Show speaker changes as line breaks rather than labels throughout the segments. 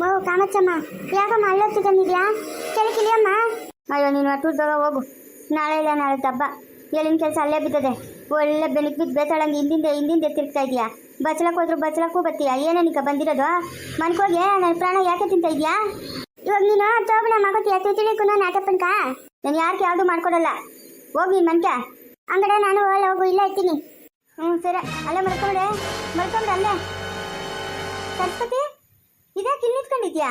ಮೋ ಕಾಮಚ್ಚಮ್ಮ ಯಾಕಮ್ಮ ಅಲ್ಲೊತ್ತು ತಂದಿದ್ಯಾ ಕೆಳಕಿಲಿಯಮ್ಮ ಅಯ್ಯೋ ನೀನು ಅಟ್ಟುಡ್ದಾಗ ಹೋಗು. ನಾಳೆ ಇಲ್ಲ ನಾಳೆ ಹಬ್ಬ ಎಲ್ಲಿನ ಕೆಲಸ ಅಲ್ಲೇ ಬಿದ್ದದೆ. ಒಳ್ಳೆ ಬೆಳಗ್ಗೆ ಬಿದ್ದು ಬೇತಾಳಂಗೆ ಹಿಂದಿಂದ ಹಿಂದಿಂದ ತಿರ್ಗ್ತಾ ಇದೀಯಾ? ಬಚ್ಚಲಕ್ಕೆ ಹೋದ್ರು ಬಚ್ಚಲಕ್ಕೂ ಬತ್ತೀಯಾ ಏನೇನಿಕ ಬಂದಿರೋದು? ಮನ್ಕೋಗೆ ನನ್ನ ಪ್ರಾಣ ಯಾಕೆ ತಿಂತ ಇದೀಯಾ? ಇವಾಗ ನೀನು ತೋಬಣ ಮಗೋತಿಯ ತಿಳಿಕು ನಾನು ಆಟಪ್ಪನ್ಕ ನಾನು ಯಾರಿಗೆ ಯಾವುದು ಮಾಡ್ಕೊಡಲ್ಲ. ಹೋಗಿ ನೀನು ಮನ್ಕ. ಅಂಗಡೆ ನಾನು ಹೋಗಲ್ಲ ಹೋಗು ಇಲ್ಲೇ ಇರ್ತೀನಿ. ಹ್ಞೂ ಸರಿ. ಅಲ್ಲೇ ಮರ್ಕೊಂಡೆ ಮಲ್ಕೊಂಡ್ರೆ ಅಲ್ಲೇ. ಸರಸ್ವತಿ? ಇದೇ ನಿಂತ್ಕೊಂಡಿದ್ಯಾ?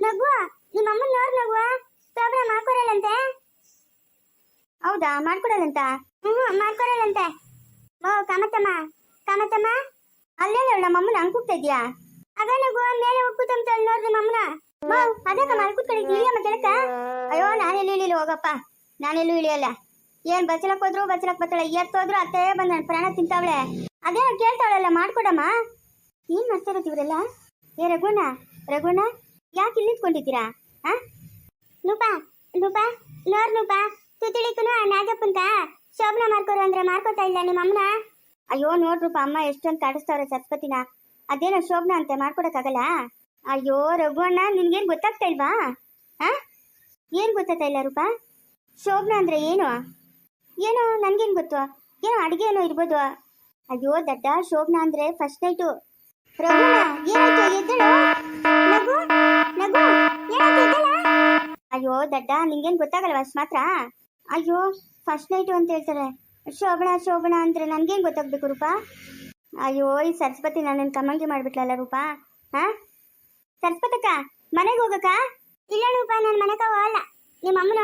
ನಗುವ, ನಿಮ್ಮ ಅಮ್ಮನ ನೋಡ್ ನಗುವ. ತೋಬಣ ಮಾಡ್ಕೊಡಲ್ಲಂತೆ? ಹೌದಾ, ಮಾಡ್ಕೊಡಲ್ಲಂತ? ಹ್ಮ್ ಮಾಡ್ಕೊಡಲ್ಲಂತೆ. ಓ, ಕಾಮತ್ತಮ್ಮ ಕಾಮತ್ತಮ್ಮ. ಅಲ್ಲೇ ನಮ್ಮ ಅಮ್ಮನ ಹಂಗ್ ಕೂಗ್ತಾ ನಗುವ ಮೇಲೆ ಹೋಗ್ಕೂತಂತ ಅಲ್ಲಿ ನೋಡ್ರಿ ನಮ್ಮನ್ನ ಅದೇ ಕಮ್ಮ ಅಲ್ಲಿ ಕೂತ್ಕೊಂಡಿದ್ದಿ ಇಳಿಯಮ್ಮ ಕೆಳಕ? ಅಯ್ಯೋ ನಾನೆಲ್ಲೂ ಇಳಿಲಿ ಹೋಗಪ್ಪ. ನಾನೆಲ್ಲೂ ಇಳಿಯಲ್ಲ. ಏನ್ ಬಚ್ಚಲಕ್ ಹೋದ್ರು, ಬಚ್ಚಲಕ್ ಬತ್ತಳ. ಎತ್ತೋದ್ರು ಅತ್ತೇ ಬಂದ್ ಪ್ರಾಣ ತಿಂತಾವಳೆ. ಅದೇ ಕೇಳ್ತಾವಳಲ್ಲ ಮಾಡ್ಕೊಡಮ್ಮ. ಏನ್ ಮಾಡ್ತಾರ ಇವರೆಲ್ಲ? ಏ ರಘುಣ ರಘುಣ ಯಾಕೆ ಇಲ್ಲಿ ನಿಂತ್ಕೊಂಡಿದ್ದೀರಾ? ಆ? ನೂಪಾ ಲೂಪಾ ನೋರ್ ನೂಪಾ ತುತಿಳಿಕುನು ನಾಗಪ್ಪಂತ ಶೋಭನ ಮಾಡ್ಕೊರು ಅಂದ್ರೆ ಮಾಡ್ಕೋತಾ ಇಲ್ಲ ನಿಮ್ಮ ಅಮ್ಮನ? ಅಯ್ಯೋ ನೋಡ್ರೂಪ ಅಮ್ಮ ಎಷ್ಟೊಂದು ಕಾಡಿಸ್ತಾವ್ರೆ ಸರಸ್ವತಿನ. ಅದೇನೋ ಶೋಭನ ಅಂತೆ ಮಾಡ್ಕೊಡಕ್ಕಾಗಲ್ಲ? ಅಯ್ಯೋ ರಘುವಣ್ಣ ನಿನ್ಗೇನ್ ಗೊತ್ತಾಗ್ತಾ ಇಲ್ವಾ? ಹಾ ಏನ್ ಗೊತ್ತಾಗ್ತಾ ಇಲ್ಲ ರೂಪಾ? ಶೋಭನ ಅಂದ್ರೆ ಏನು? ಏನೋ, ನನ್ಗೇನ್ ಗೊತ್ತು? ಏನೋ ಅಡುಗೆ ಏನೋ ಇರ್ಬೋದು. ಅಯ್ಯೋ, ದಡ್ಡ, ಶೋಭನ ಅಂದ್ರೆ ಫಸ್ಟ್ ನೈಟು ರಘುವಣ್ಣ ನಗು ನಗು ಅಯ್ಯೋ, ದಡ್ಡ, ನಿಂಗೇನ್ ಗೊತ್ತಾಗಲ್ವ ಅಷ್ಟು ಮಾತ್ರ? ಅಯ್ಯೋ ಫಸ್ಟ್ ನೈಟು ಅಂತ ಹೇಳ್ತಾರೆ. ಶೋಭಣ ಶೋಭಣ ಅಂದ್ರೆ ನನ್ಗೇನ್ ಗೊತ್ತಾಗಬೇಕು ರೂಪಾ? ಅಯ್ಯೋ, ಈ ಸರಸ್ವತಿ ನನ್ನ ಕಮ್ಮಂಗಿ ಮಾಡ್ಬಿಟ್ಲಲ್ಲ ರೂಪಾ? ಹಾ? ಸರಸ್ವತಕ್ಕ, ಮನೆಗೆ ಹೋಗಕ್ಕ? ಇಲ್ಲ ರೂಪ, ನಾನು ಮನೆಗೆ ಹೋಗಲ್ಲ ನಿಮ್ಮ ಅಮ್ಮನ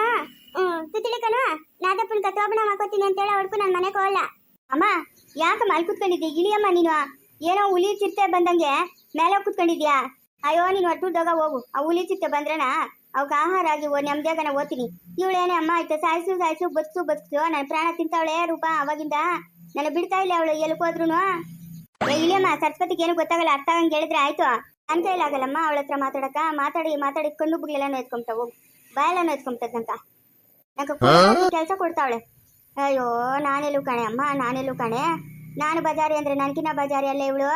ತುತಿಳಿಕನ ನಾದಪ್ಪನ ಕತ್ತೋಬಣ ಅಂತ ಅಂತೇಳಿ ಹೊಡ್ಕು ನಾನು ಮನೆಗೆ ಹೋಗಲ್ಲ. ಅಮ್ಮ ಯಾಕೆ ಮಲ್ ಕುತ್ಕೊಂಡಿದ್ದೆ? ಇಳಿಯಮ್ಮ ನೀನು? ಏನೋ ಹುಲಿ ಚಿರತೆ ಬಂದಂಗೆ ಮೇಲೆ ಕುತ್ಕೊಂಡಿದ್ಯಾ? ಅಯ್ಯೋ ನೀನು ಹೊಟ್ಟುದಾಗ ಹೋಗು. ಆ ಹುಲಿ ಚಿರತೆ ಬಂದ್ರಣ ಅವಕ್ಕೆ ಆಹಾರ ಆಗಿ ಓ ನೆಮ್ಮದಿಯಾಗ ನಾ ಓದ್ತೀನಿ. ಇವಳೇನೆ ಅಮ್ಮ ಆಯ್ತು ಸಾಯಿಸು ಸಾಯಿಸು ಬದುಕು ಬದುಕು ನನ್ನ ಪ್ರಾಣ ತಿಂತಾವಳೆ ರೂಪ ಅವಾಗಿಂದ. ನನ್ನ ಬಿಡ್ತಾ ಇಲ್ಲ ಅವಳು ಎಲ್ಕೋದ್ರು ಇಳಿಯಮ್ಮ ಸರಸ್ವತಿಗೆ ಏನು ಗೊತ್ತಾಗಲ್ಲ ಅರ್ಥ ಆಗಂಗೆ ಹೇಳಿದ್ರೆ ಆಯ್ತು. ಅಂತ ಕೈಲಾಗಲ್ಲಮ್ಮ ಅವಳ ಹತ್ರ ಮಾತಾಡಕ. ಮಾತಾಡಿ ಮಾತಾಡಿ ಕಣ್ಣು ಬುಗ್ಲೆಲ್ಲ ನೋಯ್ಕೊಂಬಿಟ್ಟ ಹೋಗು. ಬಾಯೆಲ್ಲ ನೋಯ್ಕೊಂಬಿಟ್ಟದಂತ ನಂಗೆ ಕೆಲಸ ಕೊಡ್ತಾವಳೆ. ಅಯ್ಯೋ ನಾನೆಲ್ಲೂ ಕಣೆ ಅಮ್ಮ ನಾನೆಲ್ಲೂ ಕಣೆ. ನಾನು ಬಜಾರಿ ಅಂದ್ರೆ ನನ್ಕಿನ್ನ ಬಜಾರಿ ಅಲ್ಲೇ ಇವಳು.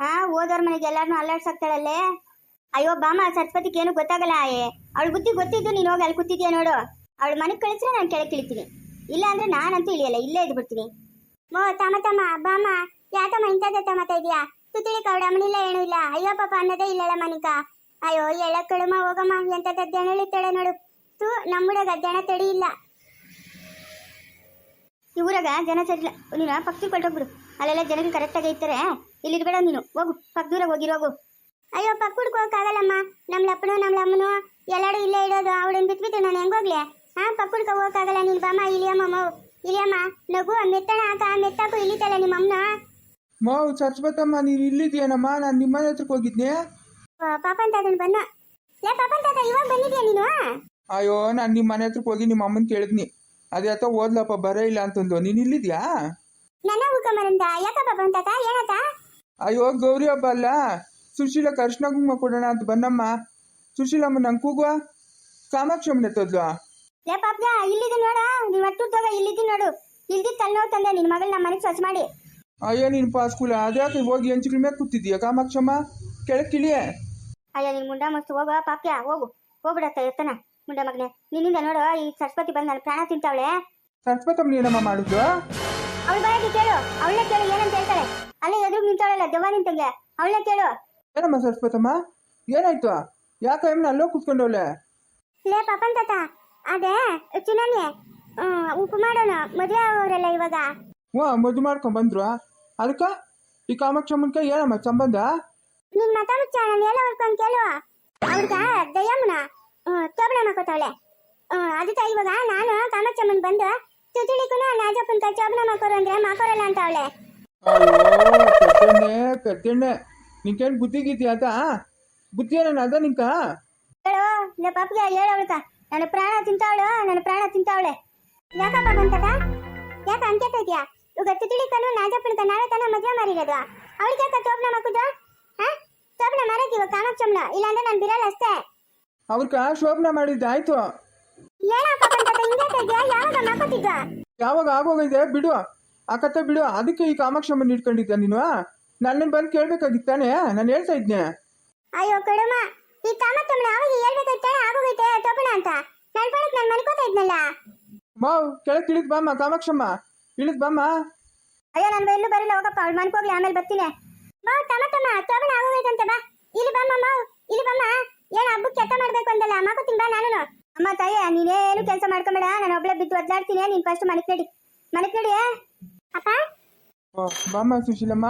ಆ ಓದೋರ್ ಮನೆಗೆ ಎಲ್ಲಾರನ್ನೂ ಅಲ್ಲಾಡ್ಸಾಕ್ತಾಳಲ್ಲೇ. ಅಯ್ಯೋ ಬಾಮ ಸರಸ್ವತಿಗೆ ಏನು ಗೊತ್ತಾಗಲ್ಲ ಆಯೆ. ಅವಳು ಬುದ್ಧಿ ಗೊತ್ತಿದ್ದು ನೀನು ಹೋಗಿ ಅಲ್ಲಿ ಕೂತಿದ್ಯಾ ನೋಡು. ಅವಳು ಮನೆಗೆ ಕಳಿಸಿದ್ರೆ ನಾನು ಕೆಳಗೆ ಇಳಿತೀನಿ ಇಲ್ಲ ಅಂದ್ರೆ ನಾನಂತೂ ಇಳಿಯಲ್ಲ, ಇಲ್ಲೇ ಇದ್ಬಿಡ್ತೀನಿ. ಮೋ, ತಮ್ಮ ತಮ್ಮ ಬಾಮ ಯಾಕಮ್ಮ ಇಂಥದ್ದೇ ತಮ್ಮತ ಇದೆಯಾ ತುತಿಳಿ ಕೌಡ ಅಮ್ಮನಿಲ್ಲ ಏನು ಇಲ್ಲ. ಅಯ್ಯೋ, ಪಾಪ, ಅನ್ನೋದೇ ಇಲ್ಲಲ್ಲ ಮನಿಕ. ಅಯ್ಯೋ ಎಳ್ಳ ಕಳುಮ ಹೋಗಮ್ಮ ಗದ್ದೆಣ ಇಳಿತಾಳೆ ನೋಡು. ತೂ ನಮ್ಗುಡ ಗದ್ದಣ ತಡಿ ಇಲ್ಲ. ಊರಾಗ ಜನ ಸರಿಲ್ಲ ನೀನು ಪಕ್ಷಿ ಕೊಟ್ಟೋಗ್ಬಿಡು ಅಲ್ಲೆಲ್ಲ ಜನಗಳು ಕರೆಕ್ಟಾಗಿ ಇರ್ತಾರೆ. ಇಲ್ಲಿ ಇರ್ಬೇಡ ನೀನು. ಹೋಗು. ಪಕ್ಕ ದೂರ ಹೋಗಿರೋಗು ಅಯ್ಯೋ ಪಕ್ಕ ಹುಡ್ಕೋಕ್ಕಾಗಲ್ಲಮ್ಮ ನಮ್ಮ ಲಪ್ಪನೋ ನಮ್ಮ ಲಮ್ಮನೋ. ಎಲ್ಲಾರು ಇಲ್ಲೇ ಇಡೋದು. ಅವಳನ್ನ ಬಿಟ್ಬಿಟ್ಟು ನಾನು ಹೆಂಗೋಗ್ಲಿ ಹಾ ಪಕ್ಕ ಹುಡ್ಕೋ ಹೋಗಕ್ಕಾಗಲ್ಲ ನೀನು. ಬಾಮ ಇಲ್ಲಿಯಮ್ಮ ಮಾವು ಇಲ್ಲಿಯಮ್ಮ ನಗು ಮೆತ್ತಣ ಹಾಕ ಮೆತ್ತಾಕು ಇಳಿತಾಳೆ ನಿಮ್ಮ ಅಮ್ಮನ.
ಮಾವು ಸರಸ್ವತಮ್ಮ ನೀನು ಇಲ್ಲಿದ್ಯೇನಮ್ಮ ನಾನು ನಿಮ್ಮನೆ ಹತ್ರಕ್ಕೆ ಹೋಗಿದ್ನೆ.
ಪಾಪನ್ ತಾತನ ಬನ್ನ ಏ ಪಾಪನ್ ತಾತ ಇವಾಗ ಬಂದಿದ್ಯಾ ನೀನು?
ಅಯ್ಯೋ ನಾನು ನಿಮ್ಮ ಮನೆ ಹತ್ರಕ್ಕೆ ಹೋಗಿ ನಿಮ್ಮ ಅಮ್ಮನ ಕೇಳಿದ್ನಿ. ಅದೇ ಆತ ಓದ್ಲಪ್ಪ ಬರೇ ಇಲ್ಲ ಅಂತಂದು ನೀನು ಇಲ್ಲಿದ್ಯಾ?
ನನ್ನ ಹುಡ್ಕೊಂಬರಂದ ಮರಂದ. ಯಾಕಪ್ಪ ಏನತ?
ಅಯ್ಯೋ ಗೌರಿ ಹಬ್ಬ ಅಲ್ಲ. ಸುಶೀಲ ಕೃಷ್ಣ ಕುಂಕುಮ ಕೊಡೋಣ ಅಂತ ಬನ್ನಮ್ಮ. ಸುಶೀಲಮ್ಮ ನಂಗೆ ಕೂಗುವ? ಕಾಮಾಕ್ಷಮ್ಮನ ತೋದ್ಲು
ಲೇ ಪಾಪ್ಗ ಇಲ್ಲಿದ್ದು ನೋಡ. ನೀವ್ ತೊಗ ಇಲ್ಲಿದ್ದೀನಿ ನೋಡು. ಇಲ್ದಿ ತಲೆ ತಂದೆ ನಿನ್ ಮಗಳ್ ನಮ್ಮ ಮನೆಗೆ ಸ್ವಚ್ಛ ಮಾಡಿ.
ಅಯ್ಯೋ ನೀನು ಪಾಸ್ಕೂಲ ಅದ್ಯಾಕೆ ಹೋಗಿ ಹೆಂಚಿಗಳ ಮೇಲೆ ಕೂತಿದ್ಯಾ ಕಾಮಾಕ್ಷಮ್ಮ? ಕೆಳಕ್ಕಿಳಿಯೇ
ಅಯ್ಯ ನಿನ್ ಮುಂಡ ಮಸ್ತ್ ಹೋಗ ಪಾಪ್ಯ ಹೋಗು. ಹೋಗ್ಬಿಡತ್ತ ಎತ್ತನ ಮುಂಡ ಮಗನೆ ನಿನ್ನಿಂದ ನೋಡು ಈ ಸರಸ್ವತಿ ಬಂದು ನನ್ನ ಪ್ರಾಣ ತಿಂತಾವಳೆ.
ಸರಸ್ವತಮ್ಮ ಏನಮ್ಮ ಮಾಡುದು
ಅವಳು ಬಾಯಿಗೆ ಕೇಳು ಅವಳನ್ನ ಕೇಳು ಏನಂತ ಹೇಳ್ತಾಳೆ. ಅಲ್ಲೇ ಎದುರು ನಿಂತಾಳಲ್ಲ ದೆವ್ವ ನಿಂತಂಗೆ ಅವಳನ್ನ ಕೇಳು.
ಏನಮ್ಮ ಸರಸ್ವತಮ್ಮ? ಏನಾಯ್ತು? ಯಾಕೆ ಎಮ್ಮನ ಅಲ್ಲೋ ಕೂತ್ಕೊಂಡವಳೆ?
ಲೇ ಪಾಪನ್ ತಾತ ಅದೇ ಚಿನ್ನನೆ ಉಪ್ಪು ಮಾಡೋಣ ಮದುವೆ ಅವರೆಲ್ಲ ಇವಾಗ.
ಹ್ಞೂ ಮದುವೆ ಮಾಡ್ಕೊಂಡ್ ಬಂದ್ರು. ಅದಕ್ಕೆ? ಈ ಕಾಮಾಕ್ಷಮ್ಮನ್ಕ ಏನಮ್ಮ ಸಂಬಂಧ?
ನಿನ್ ಮತ ಮುಚ್ಚ ನಾನು ಎಲ್ಲ ಕೇಳುವ ಕೇಳು. ಅವ್ರಿಗ ದಯಮ್ಮನ. ತೋಬಣ ಮಾಡ್ಕೋತಾವಳೆ ಅದಕ್ಕೆ ಇವಾಗ ನಾನು ಕಾಮಾಕ್ಷಮ್ಮನ್ ಬಂದು ತುತಿಳಿಕುನು ನಾಜಪ್ಪನ ಕೈ ಚೋಬಣ ಮಾಡ್ಕೊರು ಅಂದ್ರೆ ಮಾಕೋರಲ್ಲ ಅಂತ ಅವಳೆ.
ಪೆದ್ದೆಣ್ಣೆ ಪೆದ್ದೆಣ್ಣೆ ನಿಂಕೇನು ಬುದ್ಧಿ ಗೀತಿ ಆತ? ಬುದ್ಧಿ ಏನೇನು ಅದ ನಿಂಕ?
ಹೇಳು ಇಲ್ಲ ಪಾಪಿಗೆ ಹೇಳು ಅವಳ್ಕ ನನ್ನ ಪ್ರಾಣ ತಿಂತಾವಳು ನನ್ನ ಪ್ರಾಣ ತಿಂತಾವಳೆ. ಯಾಕಪ್ಪ ಅಂತಕ ಯಾಕ ಅಂತ ಇದೆಯಾ? ಇವಾಗ ತುತಿಳಿಕನು ನಾಜಪ್ಪನ ನಾಳೆ ತನ ಮದುವೆ ಮಾರಿರೋದು ಅವಳಿಗೆ ಯಾಕ ಚೋಬಣ ಮಾಡ್ಕೋದು ಹಾ ಚೋಬಣ ಮಾರಕ್ಕೆ ಇವಾಗ ಕಾಮಾಕ್ಷಮ್ಮನ? ಇಲ್ಲಾಂದ್ರೆ ನಾನು ಬಿರಲ್ಲ ಅಷ್ಟೇ.
ಅವ್ರಕ ಶೋಭನ ಮಾಡಿದ್ದೆ ಆಯ್ತು.
ಏನಪ್ಪ ಬಂತಕ ಹಿಂಗೆ ಇದೆಯಾ ಯಾವಾಗ
ಆಗೋಗಿದೆ ಬಿಡು. ಆ ಕತೆ ಬಿಡು. ಅದಕ್ಕೆ ಈ ಕಾಮಾಕ್ಷಮ್ಮನ ಇಟ್ಕೊಂಡಿದ್ದೆ ನೀನು? ನನ್ನನ್ನು ಬಂದು ಕೇಳ್ಬೇಕಾಗಿತ್ತಾನೆ ನಾನು ಹೇಳ್ತಾ ಇದ್ನೆ.
ಅಯ್ಯೋ ಕಡಮ. ಈ ಕಾಮತ್ತಮ್ಮನ ಅವಾಗ ಹೇಳ್ಬೇಕಾಗಿತ್ತಾನೆ ಆಗೋಗೈತೆ ತೋಪಣ ಅಂತ. ನನ್ ಪಾಡಕ್ ನಾನು ಮನ್ಕೋತಾ ಇದ್ನಲ್ಲ.
ಮಾವ್ ಕೆಳಕ್ಕೆ ಇಳಿದ್ ಬಾಮ್ಮ ಕಾಮಾಕ್ಷಮ್ಮ. ಇಳಿದ್ ಬಾಮ್ಮ.
ಅಯ್ಯೋ ನಾನು ಎಲ್ಲೂ ಬರಲ್ಲ ಹೋಗಪ್ಪ. ಅವಳು ಮನ್ಕೋಗ್ಲಿ ಆಮೇಲೆ ಬರ್ತೀನಿ. ಬಾ ತಮ್ಮ ತಮ್ಮ ತೋಬಣ ಆಗೋಗೈತಂತೆ ಬಾ ಇಲ್ಲಿ ಬಮ್ಮ ಮಾವ್ ಇಲ್ಲಿ ಬಮ್ಮ ಏನ್ ಹಬ್ಬಕ್ಕೆ ಕೆತ್ತ ಮಾಕೋತೀನಿ ಬಾ ನಾನು ಅಮ್ಮ ತಾಯಿ ನೀನೇನು ಕೆಲಸ ಮಾಡ್ಕೊಂಬೇಡ. ನಾನು ಒಬ್ಳೆ ಬಿದ್ದು ಒದ್ದಾಡ್ತೀನಿ. ನೀನ್ ಫಸ್ಟ್ ಮನೆಗ್ ನಡಿ. ಮನೆಗ್ ನಡಿ ಅಪ್ಪ?
ಬಾಮ್ಮ ಸುಶೀಲಮ್ಮ.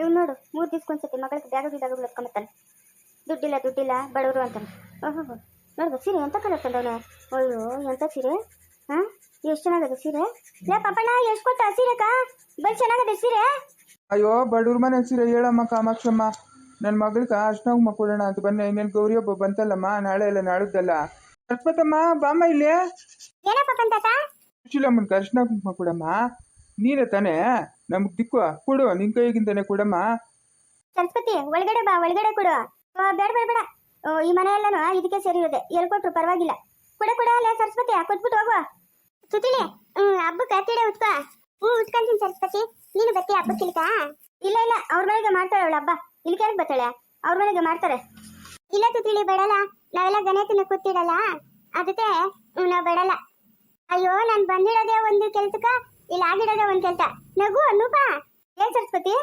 ಇವ್ ನೋಡು ಮೂರ್ ದಿವ್ಸಕ್ಕೊಂದ್ಸತಿ ಮಗಳಿಗೆ ಬ್ಯಾಗ ಗಿಡಗಳು ಎತ್ಕೊಂಬತ್ತಾನೆ. ದುಡ್ಡಿಲ್ಲ ದುಡ್ಡಿಲ್ಲ ಬಡವರು ಅಂತಾನೆ. ಓಹೋ ನೋಡ್ದು ಸೀರೆ ಎಂತ ಕಲರ್ ತಂದವನೆ? ಅಯ್ಯೋ ಎಂತ ಸೀರೆ? ಹಾ ಎಷ್ಟು ಚೆನ್ನಾಗದೆ ಸೀರೆ? ಲೇ ಪಾಪಣ್ಣ ಎಷ್ಟು ಕೊಟ್ಟ ಸೀರೆಕ ಬಲ್ ಚೆನ್ನಾಗದ ಸೀರೆ?
ಅಯ್ಯೋ ಬಡವ್ರ ಮನೆ ಸೀರೆ ಹೇಳಮ್ಮ ಕಾಮಾಕ್ಷಮ್ಮ. ನನ್ನ ಮಗಳಿಗೆ ಅರ್ಶನಾಗ್ ಕೊಡೋಣ ಅಂತ ಬನ್ನಿ ಇನ್ನೇನು ಗೌರಿ ಒಬ್ಬ ಬಂತಲ್ಲಮ್ಮ ನಾಳೆ ಎಲ್ಲ ನಾಳಿದ್ದಲ್ಲ. ಅರ್ಪತಮ್ಮ ಬಾಮ್ಮ ಇಲ್ಲಿ.
ಏನಪ್ಪ ಬಂತಾತ
ಸುಶೀಲಮ್ಮನ ಕುಂಕುಮ ಕೊಡಮ್ಮ ನೀನೇ ತಾನೇ? ನಮ್ಗೆ ದಿಕ್ಕು ಕೊಡು ನಿನ್ ಕೈಗಿಂತಾನೆ ಕೊಡಮ್ಮ.
ಸರಸ್ವತಿ ಒಳಗಡೆ ಬಾ ಒಳಗಡೆ ಕೊಡು. ಬೇಡ ಬೇಡ ಬೇಡ. ಈ ಮನೆ ಎಲ್ಲಾನು ಇದಕ್ಕೆ ಸೇರಿರೋದೆ. ಎಲ್ ಕೊಟ್ರು ಪರವಾಗಿಲ್ಲ. ಕೊಡ ಕೊಡ ಅಲ್ಲ ಸರಸ್ವತಿ ಕೊಟ್ಬಿಟ್ಟು ಹೋಗುವ ಸುತಿಲಿ ಹಬ್ಬಕ್ಕೆ ಹತ್ತಿಡೆ ಉತ್ಕ. ಹ್ಞೂ ಉತ್ಕೊಂತೀನಿ ಸರಸ್ವತಿ. ನೀನು ಬರ್ತೀಯ ಹಬ್ಬಕ್ಕೆ ಇಲ್ಕ ಇಲ್ಲ ಇಲ್ಲ ಅವ್ರ ಮನೆಗೆ ಮಾಡ್ತಾಳೆ ಅವಳು ಹಬ್ಬ. ಇಲ್ಕೆ ಬರ್ತಾಳೆ ಅವ್ರ ಮನೆಗೆ ಮಾಡ್ತಾರೆ ಇಲ್ಲ ತುತಿಲಿ, ಬೇಡಲ್ಲ. ನಾವೆಲ್ಲ ಗಣೇಶನ ಕೂತಿರಲ್ಲ, ಅದಕ್ಕೆ ನಾವ್ ಬೇಡಲ್ಲ. ಅಯ್ಯೋ, ನಾನ್ ಬಂದಿರೋದೇ ಒಂದು ಕೆಲ್ಸಕ್ಕ? ಇಲ್ಲ, ಆಗಿರೋದೇ ಒಂದ್ ಕೆಲ್ಸ. ನಗು ನೂಪ ಏನ್ ಸರಸ್ಪತಿ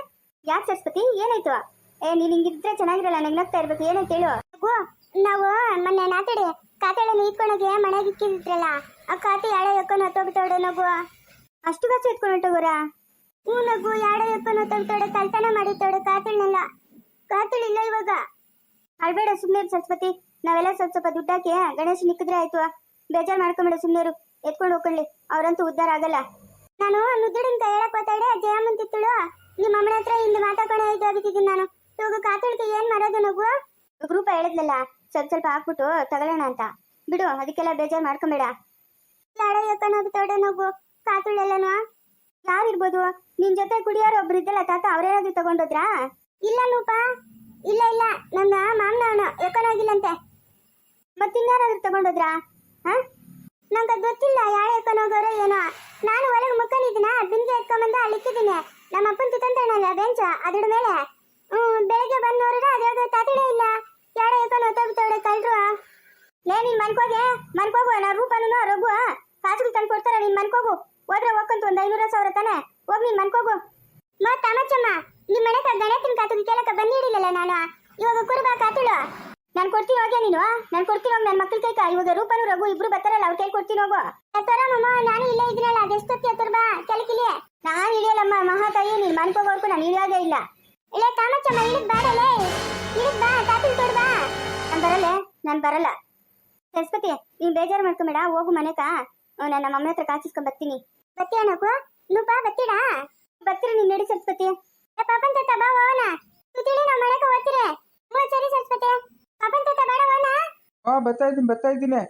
ಯಾಕೆ ಸರಸ್ಪತಿ ಏನಾಯ್ತು? ಏ, ನೀನ್ ಹಿಂಗಿದ್ರೆ ಚೆನ್ನಾಗಿರಲ್ಲ ನಗ್ನಗ್ತಾ ಇರ್ಬೇಕು. ಏನಂತ ಹೇಳು. ನಗು, ನಾವು ಮೊನ್ನೆ ನಾತಡಿ ಕಾತೆಳೆನ ಇಟ್ಕೊಳಗೆ ಮನೆಗೆ ಇಕ್ಕಿದ್ರಲ್ಲ, ಆ ಕಾತೆ ಯಾಳೆ ಎಕ್ಕೊಂಡು ಹೊತ್ತೋಗ್ತಾವಡೆ ನಗು? ಅಷ್ಟು ಕಾಸು ಎತ್ಕೊಂಡು ಹೊಟ್ಟೋಗೋರ ಹ್ಞೂ ನಗು, ಯಾಳೆ ಎಕ್ಕೊಂಡು ಹೊತ್ತೋಗ್ತಾವಡೆ ಕಳ್ತನ ಮಾಡಿರ್ತಾಳೆ ಕಾತಳನ್ನೆಲ್ಲ ಕಾತಳಿಲ್ಲ ಇವಾಗ. ಅಳ್ಬೇಡ ಸುಮ್ಮನೆ ಸರಸ್ವತಿ. ನಾವೆಲ್ಲ ಸ್ವಲ್ಪ ಸ್ವಲ್ಪ ದುಡ್ಡು ಹಾಕಿ ಗಣೇಶ್ ನಿಕ್ಕಿದ್ರೆ ಆಯ್ತು. ಬೇಜಾರು ಮಾಡ್ಕೊಂಬೇಡ ಸುಮ್ಮನೆ ಎತ್ಕೊಂಡು ಹೋಗ್ಕೊಳ್ಳಿ. ಅವ್ರಂತೂ ಉದ್ದಾರ ಆಗಲ್ಲ. ನಾನು ನುದ್ದುಡಿನ ಹೇಳಕ್ ಮಾತಾಡೆ ಜಯಮಂತಿತ್ತಳು ನಿಮ್ಮ ಅಮ್ಮನ ಹತ್ರ ಇಲ್ಲಿ ಮಾತಾಡ್ಕೊಂಡು ಇದು ಆಗಿದ್ದೀನಿ ನಾನು. ಇವಾಗ ಕಾತಳಿಕೆ ಏನ್ ಮಾಡೋದು ನಗು ಗ್ರೂಪ ಹೇಳಿದ್ಲಲ್ಲ ಸ್ವಲ್ಪ ಸ್ವಲ್ಪ ಹಾಕ್ಬಿಟ್ಟು ತಗೊಳ್ಳೋಣ ಅಂತ. ಬಿಡು, ಅದಕ್ಕೆಲ್ಲ ಬೇಜಾರು ಮಾಡ್ಕೊಂಬೇಡ. ಲಾಡ ನಗು ಕಾತುಳೆಲ್ಲನು ಯಾರಿರ್ಬೋದು ನಿನ್ ಜೊತೆ ಕುಡಿಯೋರು ಒಬ್ರು ಇದ್ದಲ್ಲ ತಾತ ಅವ್ರೇನಾದ್ರು ತಗೊಂಡೋದ್ರಾ ಇಲ್ಲ ನೂಪ ಇಲ್ಲ ಇಲ್ಲ. ನನ್ನ ಮಾಮನವನು ಯಾಕನಾಗಿಲ್ಲಂತೆ ಮತ್ತಿನ್ಯಾರಾದ್ರೂ ತಗೊಂಡೋದ್ರಾ? ಹಾ? ನಂಗೆ ಗೊತ್ತಿಲ್ಲ ಯಾರು ಎತ್ಕೊಂಡು ಹೋಗೋರೋ ಏನೋ. ನಾನು ಒಳಗೆ ಮುಕ್ಕನಿದ್ದೀನ ಬಿಂದಿಗೆ ಎತ್ಕೊಂಬಂದು ಅಲ್ಲಿ ಇಕ್ಕಿದ್ದೀನಿ ನಮ್ಮ ಅಪ್ಪನ ತುತ್ತಂತಾಣಲ್ಲ ಬೆಂಚ ಅದ್ರ ಮೇಲೆ. ಹ್ಞೂ ಬೆಳಗ್ಗೆ ಬಂದು ನೋಡಿದ್ರೆ ಅದ್ರಾಗ ತಾತಿಡೇ ಇಲ್ಲ. ಯಾರೋ ಎತ್ಕೊಂಡು ಹೊತ್ತೋಗ್ತಾಳೆ ಕಳ್ರು. ಲೇ, ನೀನ್ ಮನ್ಕೋಗೆ? ಮನ್ಕೋಗು, ನಾ ರೂಪನು ರಘು. ಕಾಸುಗಳು ತಂದು ಕೊಡ್ತಾರ, ನೀನ್ ಮನ್ಕೋಗು. ಹೋದ್ರೆ ಹೋಗ್ಕಂತ ಒಂದ್ ಐನೂರ ಸಾವಿರ ತಾನೆ. ಹೋಗ್ ನೀನ್ ಮನ್ಕೋಗು. ಮತ್ತಮ್ಮ ನಿಮ್ ಮನೆ ಗಣೇಶನ್ ಕಾತುಗೆ ಕೇಳಕ ಬಂದಿಡಿಲ್ಲಲ್ಲ ನಾನು. ಇವಾಗ ಕುರುಬಾ ಕಾತುಳು. ನಾನು ಕೊಡ್ತೀನಿ ಹೋಗೆ ನೀನು. ನಾನು ಕೊಡ್ತೀನಿ ಹೋಗಿ ನನ್ನ ಮಕ್ಕಳ ಕೈಕ. ಇವಾಗ ರೂಪನು ರಘು ಇಬ್ರು ಬರ್ತಾರಲ್ಲ ಅವ್ರ ಕೈ ಕೊಡ್ತೀನಿ ಹೋಗು. ಎತ್ತರಮ್ಮ ನಾನು ಇಲ್ಲೇ ಇದೀನಲ್ಲ ಅದೆಷ್ಟೊತ್ತಿ ಎತ್ತರ ಬಾ ಕೆಳಕಿಲಿ ನಾನು ಇಳಿಯಲ್ಲಮ್ಮ ಮಹಾತಾಯಿ ನೀನ್ ಮನ್ಕೋಗೋರ್ಗು ನಾನು ಹಿಡಿಯೋದೇ ಇಲ್ಲ. ಇಲ್ಲ ತಾಮಚ್ಚಮ್ಮ ಇಳಿದ್ ಬಾರಲೇ ಇಳಿದ್ ಬಾ ಕಾತುಲ್ ತೋಡ್ ಬಾ. ನಾನು ಬರಲ್ಲ ನಾನು ಬರಲ್ಲ. ಸರಸ್ವತಿ ನೀನ್ ಬೇಜಾರು ಮಾಡ್ಕೊಂಬೇಡ ಹೋಗು ಮನೆಕ. ನಾನು ನಮ್ಮ ಅಮ್ಮ ಹತ್ರ ಕಾಸಿಸ್ಕೊಂಡ್ ಬರ್ತೀನಿ. ಬತ್ತೀಯ ನಗು? ನೂಪ ಬತ್ತೀಡಾ ಬರ್ತೀರ ನೀನ್ ನಡಿ ಸರಸ್ವತಿ. ಪಾಪನ್ ತಾತ ಬಾ ಹೋಗೋಣ ಸುತ್ತಿಳಿ ನಮ್ಮ ಮನೆಗೆ ಸರಿ
ಬರ್ತಾ ಇದ್ದೀನಿ.